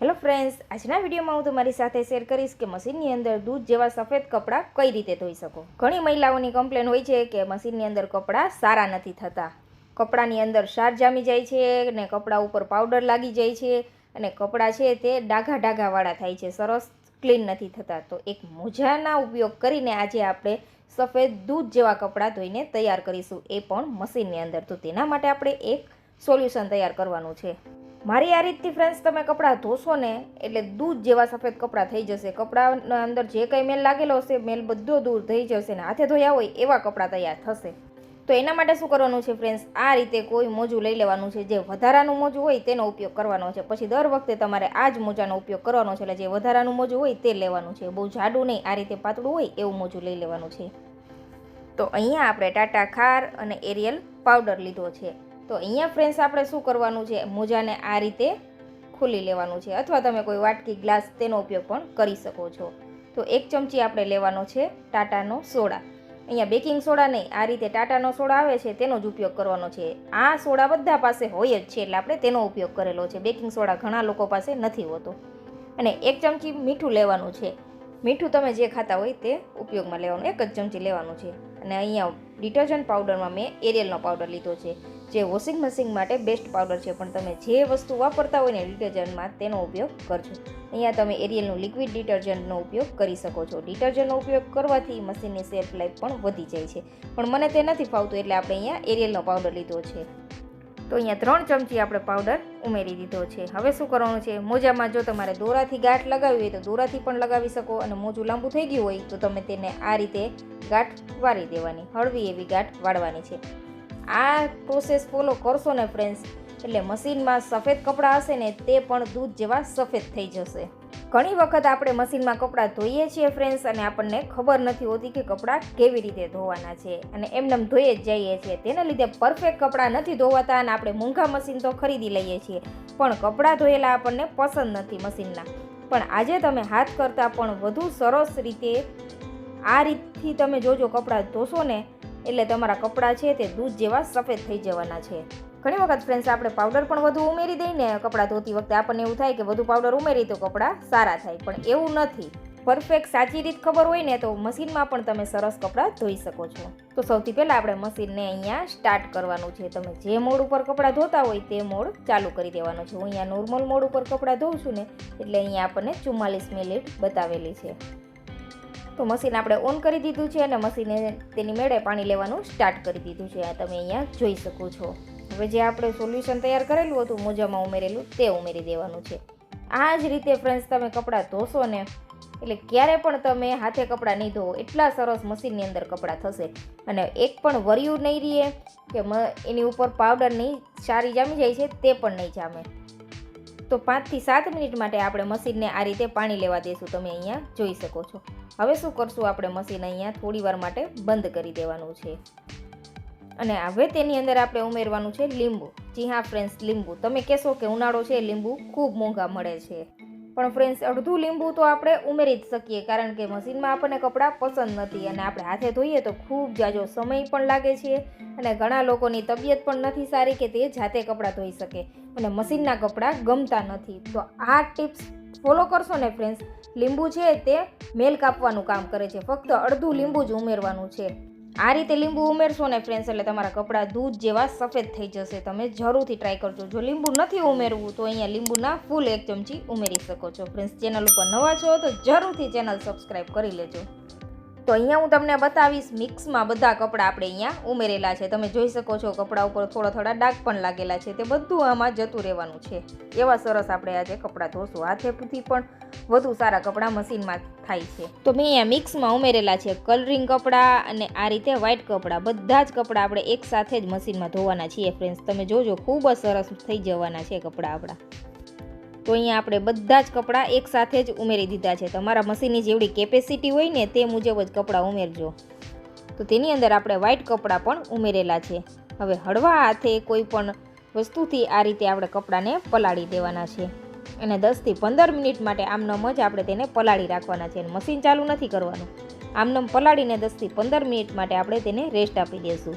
Hello friends આજના વિડીયોમાં હું તમારી સાથે શેર કરીશ કે મશીનની અંદર દૂધ જેવા સફેદ કપડાં કઈ રીતે ધોઈ શકો. ઘણી મહિલાઓની કમ્પ્લેન હોય છે કે મશીનની અંદર કપડાં સારા નથી થતા. કપડાની અંદર શાર જામી જાય છે અને કપડાં ઉપર પાવડર લાગી જાય છે અને કપડાં છે તે ડાઘા ડાઘાવાળા થાય છે, સરસ ક્લીન નથી થતા. તો એક મોજાના ઉપયોગ કરીને આજે આપણે સફેદ દૂધ જેવા કપડાં ધોઈને તૈયાર કરીશું. એ પણ મશીનની અંદર. તો તેના માટે આપણે એક સોલ્યુશન તૈયાર કરવાનું છે. મારી આ રીતથી ફ્રેન્ડ્સ તમે કપડાં ધોશો ને, એટલે દૂધ જેવા સફેદ કપડાં થઈ જશે. કપડાના અંદર જે કંઈ મેલ લાગેલો હશે, મેલ બધો દૂર થઈ જશે ને હાથે ધોયા હોય એવા કપડાં તૈયાર થશે. તો એના માટે શું કરવાનું છે ફ્રેન્ડ્સ આ રીતે કોઈ મોજું લઈ લેવાનું છે. જે વધારાનું મોજું હોય તેનો ઉપયોગ કરવાનો છે. પછી દર વખતે તમારે આ જ મોજાનો ઉપયોગ કરવાનો છે. એટલે જે વધારાનું મોજું હોય તે લેવાનું છે. બહુ જાડું નહીં, આ રીતે પાતળું હોય એવું મોજું લઈ લેવાનું છે. તો અહીંયા આપણે ટાટા ખાર અને એરિયલ પાવડર લીધો છે. તો અહીંયા ફ્રેન્ડ્સ આપણે શું કરવાનું છે? મોજાને આ રીતે ખોલી લેવાનું છે. અથવા તમે કોઈ વાટકી ગ્લાસ તેનો ઉપયોગ પણ કરી શકો છો. તો એક ચમચી આપણે લેવાનો છે ટાટાનો સોડા. અહીંયા બેકિંગ સોડા નહીં, આ રીતે ટાટાનો સોડા આવે છે તેનો જ ઉપયોગ કરવાનો છે. આ સોડા બધા પાસે હોય જ છે એટલે આપણે તેનો ઉપયોગ કરેલો છે. બેકિંગ સોડા ઘણા લોકો પાસે નથી હોતો. અને એક ચમચી મીઠું લેવાનું છે. મીઠું તમે જે ખાતા હોય તે ઉપયોગમાં લેવાનું, એક જ ચમચી લેવાનું છે. અને અહીંયા ડિટર્જન્ટ પાવડરમાં મેં એરિયલનો પાવડર લીધો છે. જે વોશિંગ મશીન માટે બેસ્ટ પાવડર છે. પણ તમે જે વસ્તુ વાપરતા હોય ને ડિટર્જન્ટમાં તેનો ઉપયોગ કરજો. અહીંયા તમે એરિયલનું લિક્વિડ ડિટર્જન્ટનો ઉપયોગ કરી શકો છો. ડિટર્જન્ટનો ઉપયોગ કરવાથી મશીનની સેલ્ફ લાઈફ પણ વધી જાય છે. પણ મને તે નથી ફાવતું એટલે આપણે અહીંયા એરિયલનો પાવડર લીધો છે. તો અહીંયા ત્રણ ચમચી આપણે પાવડર ઉમેરી દીધો છે. હવે શું કરવાનું છે? મોજામાં જો તમારે દોરાથી ગાંઠ લગાવી હોય તો દોરાથી પણ લગાવી શકો અને મોજું લાંબુ થઈ ગયું હોય તો તમે તેને આ રીતે ગાંઠ વાળી દેવાની. હળવી એવી ગાંઠ વાળવાની છે. આ પ્રોસેસ ફોલો કરશો ને ફ્રેન્ડ્સ એટલે મશીનમાં સફેદ કપડાં હશે ને તે પણ દૂધ જેવા સફેદ થઈ જશે. ઘણી વખત આપણે મશીનમાં કપડાં ધોઈએ છીએ ફ્રેન્ડ્સ અને આપણને ખબર નથી હોતી કે કપડાં કેવી રીતે ધોવાના છે. અને એમનેમ ધોઈએ જ જઈએ છીએ. તેના લીધે પરફેક્ટ કપડાં નથી ધોવાતા અને આપણે મોંઘા મશીન તો ખરીદી લઈએ છીએ. પણ કપડાં ધોયેલા આપણને પસંદ નથી મશીનના પણ આજે તમે હાથ કરતાં પણ વધુ સરસ રીતે આ રીતથી તમે જોજો કપડાં ધોશો ને એટલે તમારા કપડાં છે તે દૂધ જેવા સફેદ થઈ જવાના છે. ઘણી વખત ફ્રેન્ડ્સ આપણે પાવડર પણ વધુ ઉમેરી દઈને કપડાં ધોતી વખતે આપણને એવું થાય કે વધુ પાવડર ઉમેરી તો કપડાં સારા થાય, પણ એવું નથી. પરફેક્ટ સાચી રીત ખબર હોય ને તો મશીનમાં પણ તમે સરસ કપડાં ધોઈ શકો છો. તો સૌથી પહેલાં આપણે મશીનને અહીંયા સ્ટાર્ટ કરવાનું છે. તમે જે મોડ ઉપર કપડાં ધોતા હોય તે મોડ ચાલુ કરી દેવાનો છે. હું અહીંયા નોર્મલ મોડ ઉપર કપડાં ધોઉં છું ને એટલે અહીંયા આપણને ચુમ્માલીસ મિનિટ બતાવેલી છે. તો મશીન આપણે ઓન કરી દીધું છે અને મશીને તેની મેળે પાણી લેવાનું સ્ટાર્ટ કરી દીધું છે. આ તમે અહીંયા જોઈ શકો છો. હવે જે આપણે સોલ્યુશન તૈયાર કરેલું હતું, મોજામાં ઉમેરેલું, તે ઉમેરી દેવાનું છે. આ જ રીતે ફ્રેન્ડ્સ તમે કપડાં ધોશો ને, એટલે ક્યારે પણ તમે હાથે કપડાં નહીં ધોવો એટલા સરસ મશીનની અંદર કપડાં થશે. અને એક પણ વર્યું નહીં રહીએ કે એની ઉપર પાવડર નહીં, સારી જામી જાય છે, તે પણ નહીં જામે. તો પાંચથી સાત મિનિટ માટે આપણે મશીનને આ રીતે પાણી લેવા દઈશું તમે અહીંયા જોઈ શકો છો. હવે શું કરશું? આપણે મશીન અહીંયા થોડી વાર માટે બંધ કરી દેવાનું છે. અને હવે તેની અંદર આપણે ઉમેરવાનું છે લીંબુ. જી હા ફ્રેન્ડ્સ, લીંબુ. તમે કહેશો કે ઉનાળો છે, લીંબુ ખૂબ મોંઘા મળે છે. પણ ફ્રેન્ડ્સ, અડધું લીંબુ તો આપણે ઉમેરી જ શકીએ, કારણ કે મશીનમાં આપણને કપડાં પસંદ નથી અને આપણે હાથે ધોઈએ તો ખૂબ જાજો સમય પણ લાગે છે અને ઘણા લોકોની તબિયત પણ નથી સારી કે તે જાતે કપડાં ધોઈ શકે. અને મશીનના કપડાં ગમતા નથી. તો આ ટિપ્સ ફોલો કરશો ને ફ્રેન્ડ્સ લીંબુ છે તે મેલ કાપવાનું કામ કરે છે. ફક્ત અડધું લીંબુ જ ઉમેરવાનું છે. આ રીતે લીંબુ ઉમેરશો ને ફ્રેન્ડ્સ એટલે તમારા કપડાં દૂધ જેવા સફેદ થઈ જશે. તમે જરૂરથી ટ્રાય કરજો. જો લીંબુ નથી ઉમેરવું, તો અહીંયા લીંબુના ફૂલ એક ચમચી ઉમેરી શકો છો. ફ્રેન્ડ્સ ચેનલ ઉપર નવા છો તો જરૂરથી ચેનલ સબસ્ક્રાઈબ કરી લેજો. તો અહીંયા હું તમને બતાવીશ મિક્સમાં બધા કપડાં આપણે અહીંયા ઉમેરેલા છે. તમે જોઈ શકો છો કપડાં ઉપર થોડા થોડા ડાઘ પણ લાગેલા છે. તે બધું આમાં જતું રહેવાનું છે. એવા સરસ આપણે આજે કપડાં ધોશું. હાથેથી પણ વધુ સારા કપડાં મશીનમાં થાય છે. તો મેં અહીંયા મિક્સમાં ઉમેરેલા છે કલરિંગ કપડાં અને આ રીતે વ્હાઇટ કપડાં. બધા જ કપડાં આપણે એક સાથે જ મશીનમાં ધોવાના છીએ ફ્રેન્ડ્સ તમે જોજો, ખૂબ જ સરસ થઈ જવાના છે કપડાં આપણા. તો અહીંયા આપણે બધા જ કપડાં એકસાથે જ ઉમેરી દીધા છે. તમારા મશીનની જેવડી કેપેસિટી હોય ને તે મુજબ જ કપડાં ઉમેરજો. તો તેની અંદર આપણે વ્હાઇટ કપડાં પણ ઉમેરેલા છે. હવે હળવા હાથે કોઈ પણ વસ્તુથી આ રીતે આપણે કપડાને પલાળી દેવાના છે. અને દસથી પંદર મિનિટ માટે આમનમ જ આપણે તેને પલાળી રાખવાના છે. અને મશીન ચાલુ નથી કરવાનું. આમનમ પલાળીને દસથી પંદર મિનિટ માટે આપણે તેને રેસ્ટ આપી દઈશું.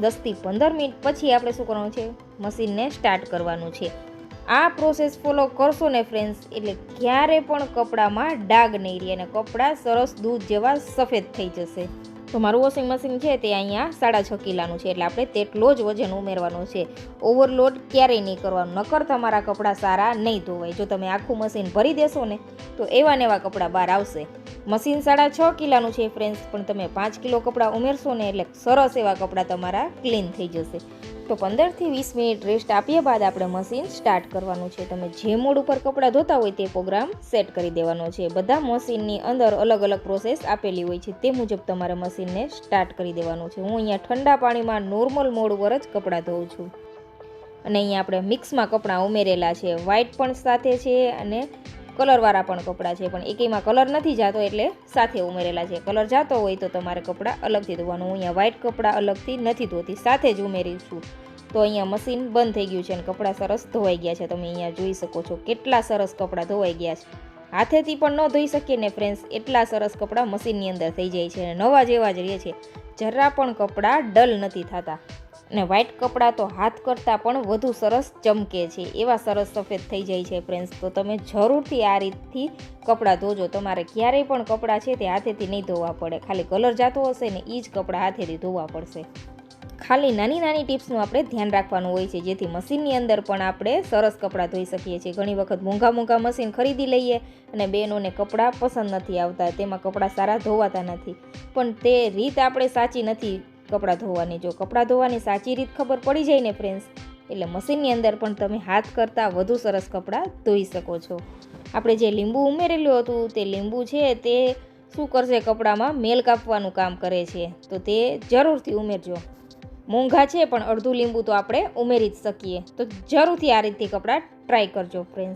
દસથી પંદર મિનિટ પછી આપણે શું કરવાનું છે? મશીનને સ્ટાર્ટ કરવાનું છે. આ પ્રોસેસ ફોલો કરશો ને ફ્રેન્ડ્સ એટલે ક્યારે પણ કપડામાં ડાઘ નહીં રહે અને કપડાં સરસ દૂધ જેવા સફેદ થઈ જશે. તો મારું વોશિંગ મશીન છે તે અહીંયા સાડા છ કિલાનું છે, એટલે આપણે તેટલો જ વજન ઉમેરવાનું છે. ઓવરલોડ ક્યારેય નહીં કરવાનું, નકર તમારા કપડાં સારા નહીં ધોવાય. જો તમે આખું મશીન ભરી દેશો ને, તો એવા ને એવા કપડાં બહાર આવશે. મશીન સાડા છ કિલાનું છે ફ્રેન્ડ્સ પણ તમે પાંચ કિલો કપડાં ઉમેરશો ને એટલે સરસ એવા કપડાં તમારા ક્લીન થઈ જશે. તો પંદરથી વીસ મિનિટ રેસ્ટ આપ્યા બાદ આપણે મશીન સ્ટાર્ટ કરવાનું છે. તમે જે મોડ ઉપર કપડાં ધોતા હોય તે પ્રોગ્રામ સેટ કરી દેવાનો છે. બધા મશીનની અંદર અલગ અલગ પ્રોસેસ આપેલી હોય છે. તે મુજબ તમારે મશીનને સ્ટાર્ટ કરી દેવાનું છે. હું અહીંયા ઠંડા પાણીમાં નોર્મલ મોડ ઉપર જ કપડાં ધોઉં છું. અને અહીંયા આપણે મિક્સમાં કપડાં ઉમેરેલા છે. વ્હાઇટ પણ સાથે છે અને કલરવાળા પણ કપડાં છે, પણ એકેયમાં કલર નથી જાતો એટલે સાથે ઉમેરેલા છે. કલર જાતો હોય તો તમારે કપડાં અલગથી ધોવાનું. હું અહીંયા વ્હાઇટ કપડાં અલગથી નથી ધોતી, સાથે જ ઉમેરીશું તો અહીંયા મશીન બંધ થઈ ગયું છે અને કપડાં સરસ ધોવાઈ ગયા છે. તમે અહીંયા જોઈ શકો છો કેટલા સરસ કપડાં ધોવાઈ ગયા છે. હાથેથી પણ ન ધોઈ શકીએ ને ફ્રેન્ડ્સ એટલા સરસ કપડાં મશીનની અંદર થઈ જાય છે અને નવા જેવા જ રહે છે. જરા પણ કપડાં ડલ નથી થતા. અને વ્હાઇટ કપડાં તો હાથ કરતાં પણ વધુ સરસ ચમકે છે. એવા સરસ સફેદ થઈ જાય છે ફ્રેન્ડ્સ તો તમે જરૂરથી આ રીતથી કપડાં ધોજો. તમારે ક્યારેય પણ કપડાં છે તે હાથેથી નહીં ધોવા પડે. ખાલી કલર જાતો હશે ને એ જ કપડાં હાથેથી ધોવા પડશે. ખાલી નાની નાની ટિપ્સનું આપણે ધ્યાન રાખવાનું હોય છે. જેથી મશીનની અંદર પણ આપણે સરસ કપડાં ધોઈ શકીએ છીએ. ઘણી વખત મોંઘા મોંઘા મશીન ખરીદી લઈએ અને બહેનોને કપડાં પસંદ નથી આવતા. તેમાં કપડાં સારા ધોવાતા નથી. પણ તે રીત આપણે સાચી નથી. કપડાં ધોવાની. જો કપડાં ધોવાની સાચી રીત ખબર પડી જાય ને ફ્રેન્ડ્સ એટલે મશીનની અંદર પણ તમે હાથ કરતાં વધુ સરસ કપડાં ધોઈ શકો છો. આપણે જે લીંબુ ઉમેરેલું હતું, તે લીંબુ છે તે શું કરશે કપડામાં? મેલ કાપવાનું કામ કરે છે. તો તે જરૂરથી ઉમેરજો. મોંઘા છે પણ અડધું લીંબુ તો આપણે ઉમેરી જ શકીએ. તો જરૂરથી આ રીતથી કપડાં ટ્રાય કરજો ફ્રેન્ડ્સ